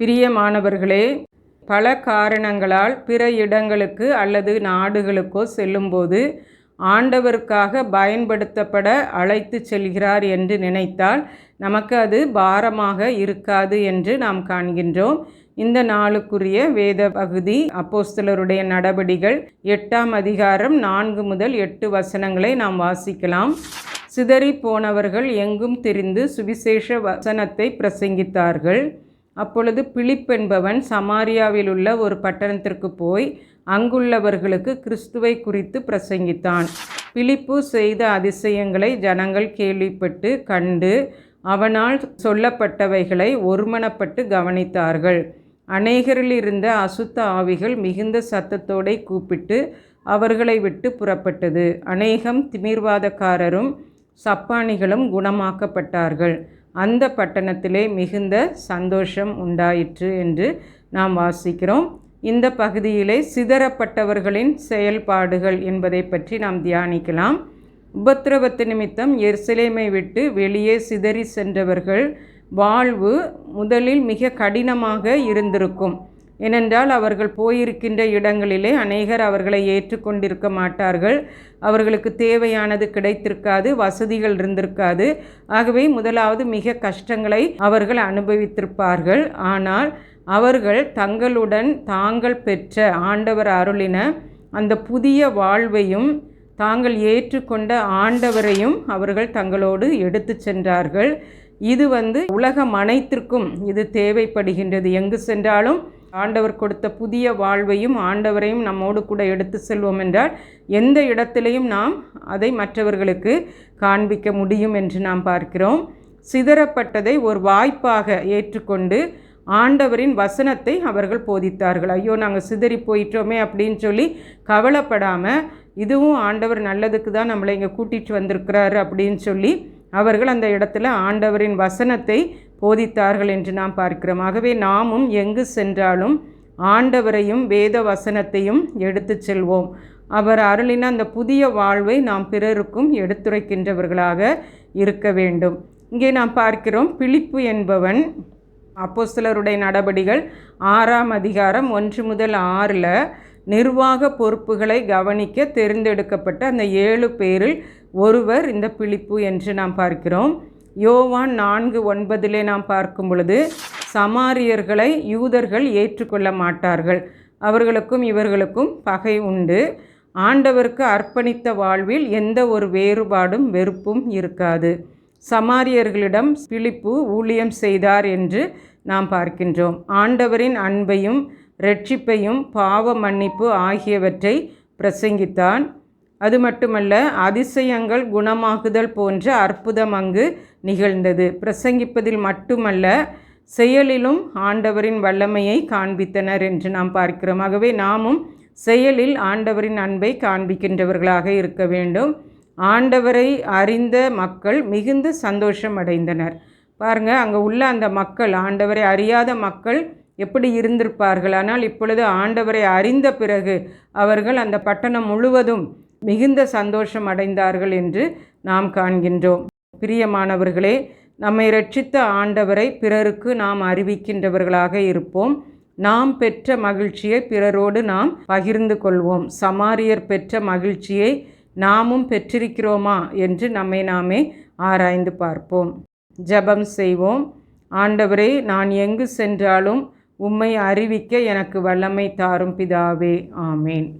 பிரியமானவர்களே பல காரணங்களால் பிற இடங்களுக்கு அல்லது நாடுகளுக்கோ செல்லும்போது ஆண்டவருக்காக பயன்படுத்தப்பட அழைத்து செல்கிறார் என்று நினைத்தால் நமக்கு அது பாரமாக இருக்காது என்று நாம் காண்கின்றோம். இந்த நாளுக்குரிய வேத பகுதி அப்போஸ்தலருடைய நடபடிகள் எட்டாம் அதிகாரம் நான்கு முதல் எட்டு வசனங்களை நாம் வாசிக்கலாம். சிதறி போனவர்கள் எங்கும் திரிந்து சுவிசேஷ வசனத்தை பிரசங்கித்தார்கள். அப்பொழுது பிலிப் என்பவன் சமாரியாவில் உள்ள ஒரு பட்டணத்திற்கு போய் அங்குள்ளவர்களுக்கு கிறிஸ்துவை குறித்து பிரசங்கித்தான். பிலிப்பு செய்த அதிசயங்களை ஜனங்கள் கேள்விப்பட்டு கண்டு அவனால் சொல்லப்பட்டவைகளை ஒருமனப்பட்டு கவனித்தார்கள். அநேகரில் இருந்த அசுத்த ஆவிகள் மிகுந்த சத்தத்தோடை கூப்பிட்டு அவர்களை விட்டு புறப்பட்டது. அநேகம் திமிர்வாதக்காரரும் சப்பானிகளும் குணமாக்கப்பட்டார்கள். அந்த பட்டணத்திலே மிகுந்த சந்தோஷம் உண்டாயிற்று என்று நாம் வாசிக்கிறோம். இந்த பகுதியிலே சிதறப்பட்டவர்களின் செயல்பாடுகள் என்பதை பற்றி நாம் தியானிக்கலாம். உபத்திரவத்து நிமித்தம் எருசலேமை விட்டு வெளியே சிதறி சென்றவர்கள் வாழ்வு முதலில் மிக கடினமாக இருந்திருக்கும். ஏனென்றால் அவர்கள் போயிருக்கின்ற இடங்களிலே அநேகர் அவர்களை ஏற்றுக்கொண்டிருக்க மாட்டார்கள். அவர்களுக்கு தேவையானது கிடைத்திருக்காது வசதிகள் இருந்திருக்காது. ஆகவே முதலாவது மிக கஷ்டங்களை அவர்கள் அனுபவித்திருப்பார்கள். ஆனால் அவர்கள் தங்களுடன் தாங்கள் பெற்ற ஆண்டவர் அருளின அந்த புதிய வாழ்வையும் தாங்கள் ஏற்றுக்கொண்ட ஆண்டவரையும் அவர்கள் தங்களோடு எடுத்து சென்றார்கள். இது வந்து உலகம் அனைத்திற்கும் இது தேவைப்படுகின்றது. எங்கு சென்றாலும் ஆண்டவர் கொடுத்த புதிய வாழ்வையும் ஆண்டவரையும் நம்மோடு கூட எடுத்து செல்வோம் என்றால் எந்த இடத்திலையும் நாம் அதை மற்றவர்களுக்கு காண்பிக்க முடியும் என்று நாம் பார்க்கிறோம். சிதறப்பட்டதை ஒரு வாய்ப்பாக ஏற்றுக்கொண்டு ஆண்டவரின் வசனத்தை அவர்கள் போதித்தார்கள். ஐயோ நாங்கள் சிதறி போயிட்டோமே அப்படின்னு சொல்லி கவலைப்படாமல் இதுவும் ஆண்டவர் நல்லதுக்கு தான் நம்மளை இங்கே கூட்டிகிட்டு வந்திருக்கிறாரு அப்படின்னு சொல்லி அவர்கள் அந்த இடத்துல ஆண்டவரின் வசனத்தை போதித்தார்கள் என்று நாம் பார்க்கிறோம். ஆகவே நாமும் எங்கு சென்றாலும் ஆண்டவரையும் வேத வசனத்தையும் எடுத்து செல்வோம். அவர் அருளின அந்த புதிய வாழ்வை நாம் பிறருக்கும் எடுத்துரைக்கின்றவர்களாக இருக்க வேண்டும். இங்கே நாம் பார்க்கிறோம் பிழிப்பு என்பவன் அப்போஸ்தலருடைய நடபடிகள் ஆறாம் அதிகாரம் ஒன்று முதல் ஆறில் நிர்வாக பொறுப்புகளை கவனிக்க தேர்ந்தெடுக்கப்பட்ட அந்த ஏழு பேரில் ஒருவர் இந்த பிழிப்பு என்று நாம் பார்க்கிறோம். யோவான் நான்கு ஒன்பதிலே நாம் பார்க்கும் பொழுது சமாரியர்களை யூதர்கள் ஏற்றுக்கொள்ள மாட்டார்கள். அவர்களுக்கும் இவர்களுக்கும் பகை உண்டு. ஆண்டவருக்கு அர்ப்பணித்த வாழ்வில் எந்த ஒரு வேறுபாடும் வெறுப்பும் இருக்காது. சமாரியர்களிடம் பிழிப்பு ஊழியம் செய்தார் என்று நாம் பார்க்கின்றோம். ஆண்டவரின் அன்பையும் ரட்சிப்பையும் பாவ மன்னிப்பு ஆகியவற்றை பிரசங்கித்தான் அது மட்டுமல்ல அதிசயங்கள் குணமாகுதல் போன்ற அற்புதம் அங்கு நிகழ்ந்தது. பிரசங்கிப்பதில் மட்டுமல்ல செயலிலும் ஆண்டவரின் வல்லமையை காண்பித்தனர் என்று நாம் பார்க்கிறோம். ஆகவே நாமும் செயலில் ஆண்டவரின் அன்பை காண்பிக்கின்றவர்களாக இருக்க வேண்டும். ஆண்டவரை அறிந்த மக்கள் மிகுந்த சந்தோஷம் அடைந்தனர். பாருங்கள் அங்கே உள்ள அந்த மக்கள் ஆண்டவரை அறியாத மக்கள் எப்படி இருந்திருப்பார்கள்? ஆனால் இப்பொழுது ஆண்டவரை அறிந்த பிறகு அவர்கள் அந்த பட்டணம் முழுவதும் மிகுந்த சந்தோஷம் அடைந்தார்கள் என்று நாம் காண்கின்றோம். பிரியமானவர்களே நம்மை ரட்சித்த ஆண்டவரை பிறருக்கு நாம் அறிவிக்கின்றவர்களாக இருப்போம். நாம் பெற்ற மகிழ்ச்சியை பிறரோடு நாம் பகிர்ந்து கொள்வோம். சமாரியர் பெற்ற மகிழ்ச்சியை நாமும் பெற்றிருக்கிறோமா என்று நம்மை நாமே ஆராய்ந்து பார்ப்போம். ஜெபம் செய்வோம். ஆண்டவரே நான் எங்கு சென்றாலும் உம்மை அறிவிக்க எனக்கு வல்லமை தாரும் பிதாவே. ஆமேன்.